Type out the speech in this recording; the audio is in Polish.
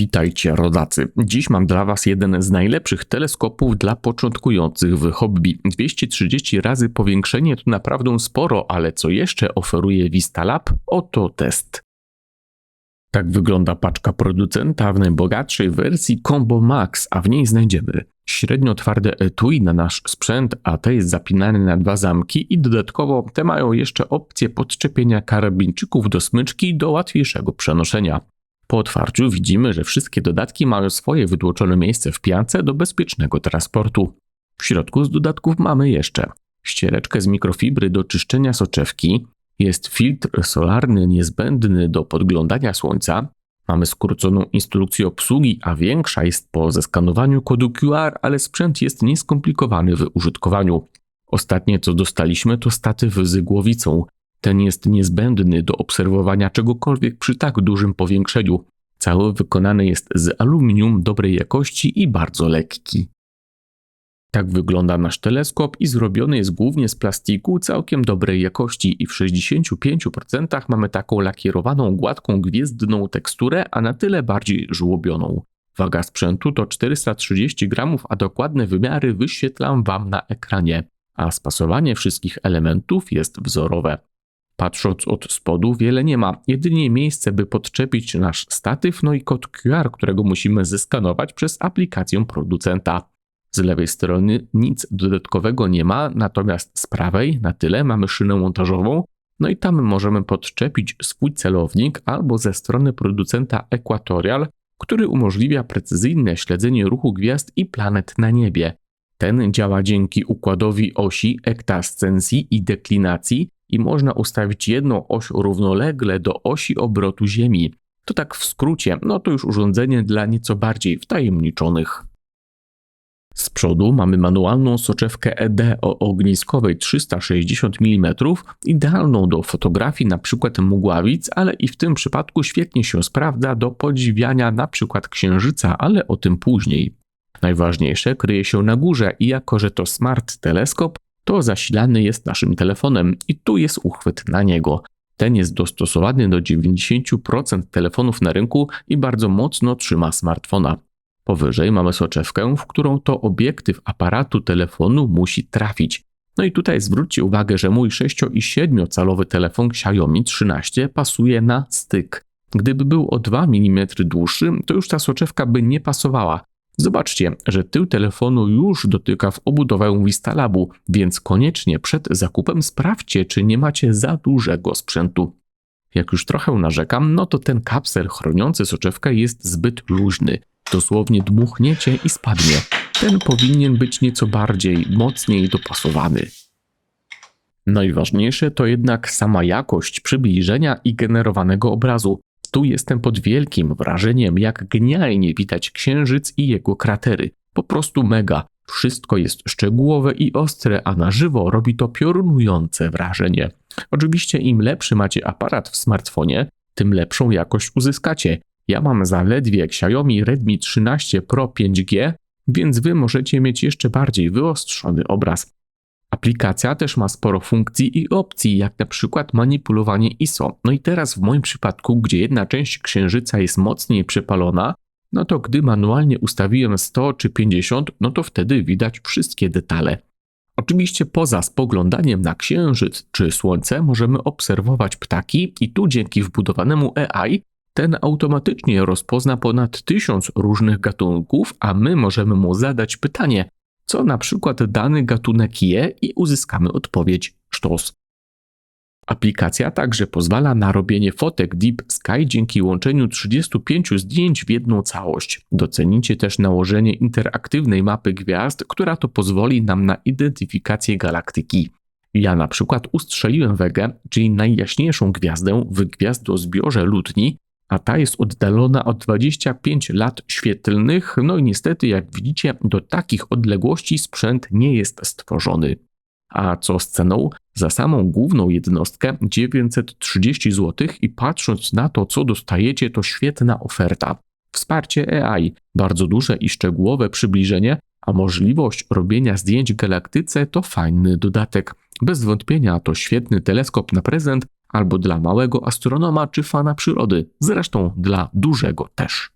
Witajcie rodacy. Dziś mam dla Was jeden z najlepszych teleskopów dla początkujących w hobby. 230 razy powiększenie to naprawdę sporo, ale co jeszcze oferuje Vistalab? Oto test. Tak wygląda paczka producenta w najbogatszej wersji Combo Max, a w niej znajdziemy średnio twarde etui na nasz sprzęt, a te jest zapinany na dwa zamki i dodatkowo te mają jeszcze opcję podczepienia karabinczyków do smyczki do łatwiejszego przenoszenia. Po otwarciu widzimy, że wszystkie dodatki mają swoje wytłoczone miejsce w piance do bezpiecznego transportu. W środku z dodatków mamy jeszcze ściereczkę z mikrofibry do czyszczenia soczewki, jest filtr solarny niezbędny do podglądania słońca, mamy skróconą instrukcję obsługi, a większa jest po zeskanowaniu kodu QR, ale sprzęt jest nieskomplikowany w użytkowaniu. Ostatnie co dostaliśmy to statyw z głowicą. Ten jest niezbędny do obserwowania czegokolwiek przy tak dużym powiększeniu. Cały wykonany jest z aluminium dobrej jakości i bardzo lekki. Tak wygląda nasz teleskop i zrobiony jest głównie z plastiku całkiem dobrej jakości i w 65% mamy taką lakierowaną, gładką, gwiezdną teksturę, a na tyle bardziej żłobioną. Waga sprzętu to 430 gramów, a dokładne wymiary wyświetlam Wam na ekranie, a spasowanie wszystkich elementów jest wzorowe. Patrząc od spodu wiele nie ma, jedynie miejsce by podczepić nasz statyw, no i kod QR, którego musimy zeskanować przez aplikację producenta. Z lewej strony nic dodatkowego nie ma, natomiast z prawej na tyle mamy szynę montażową, no i tam możemy podczepić swój celownik albo ze strony producenta Equatorial, który umożliwia precyzyjne śledzenie ruchu gwiazd i planet na niebie. Ten działa dzięki układowi osi ektascensji i deklinacji i można ustawić jedną oś równolegle do osi obrotu Ziemi. To tak w skrócie, no to już urządzenie dla nieco bardziej wtajemniczonych. Z przodu mamy manualną soczewkę ED o ogniskowej 360 mm, idealną do fotografii np. mgławic, ale i w tym przypadku świetnie się sprawdza do podziwiania np. księżyca, ale o tym później. Najważniejsze kryje się na górze i jako, że to smart teleskop, to zasilany jest naszym telefonem i tu jest uchwyt na niego. Ten jest dostosowany do 90% telefonów na rynku i bardzo mocno trzyma smartfona. Powyżej mamy soczewkę, w którą to obiektyw aparatu telefonu musi trafić. No i tutaj zwróćcie uwagę, że mój 6 i 7 calowy telefon Xiaomi 13 pasuje na styk. Gdyby był o 2 mm dłuższy, to już ta soczewka by nie pasowała. Zobaczcie, że tył telefonu już dotyka w obudowę Vistalabu, więc koniecznie przed zakupem sprawdźcie, czy nie macie za dużego sprzętu. Jak już trochę narzekam, no to ten kapsel chroniący soczewkę jest zbyt luźny. Dosłownie dmuchniecie i spadnie. Ten powinien być nieco bardziej, mocniej dopasowany. Najważniejsze to jednak sama jakość przybliżenia i generowanego obrazu. Tu jestem pod wielkim wrażeniem, jak genialnie widać księżyc i jego kratery. Po prostu mega. Wszystko jest szczegółowe i ostre, a na żywo robi to piorunujące wrażenie. Oczywiście im lepszy macie aparat w smartfonie, tym lepszą jakość uzyskacie. Ja mam zaledwie Xiaomi Redmi 13 Pro 5G, więc wy możecie mieć jeszcze bardziej wyostrzony obraz. Aplikacja też ma sporo funkcji i opcji, jak na przykład manipulowanie ISO. No i teraz w moim przypadku, gdzie jedna część księżyca jest mocniej przypalona, no to gdy manualnie ustawiłem 100 czy 50, no to wtedy widać wszystkie detale. Oczywiście poza spoglądaniem na księżyc czy słońce możemy obserwować ptaki i tu dzięki wbudowanemu AI ten automatycznie rozpozna ponad tysiąc różnych gatunków, a my możemy mu zadać pytanie, co na przykład dany gatunek je i uzyskamy odpowiedź sztos. Aplikacja także pozwala na robienie fotek Deep Sky dzięki łączeniu 35 zdjęć w jedną całość. Docenicie też nałożenie interaktywnej mapy gwiazd, która to pozwoli nam na identyfikację galaktyki. Ja na przykład ustrzeliłem Wegę, czyli najjaśniejszą gwiazdę w gwiazdozbiorze Lutni, a ta jest oddalona o 25 lat świetlnych, no i niestety, jak widzicie, do takich odległości sprzęt nie jest stworzony. A co z ceną? Za samą główną jednostkę 930 zł i patrząc na to, co dostajecie, to świetna oferta. Wsparcie AI, bardzo duże i szczegółowe przybliżenie, a możliwość robienia zdjęć galaktyce to fajny dodatek. Bez wątpienia to świetny teleskop na prezent albo dla małego astronoma czy fana przyrody, zresztą dla dużego też.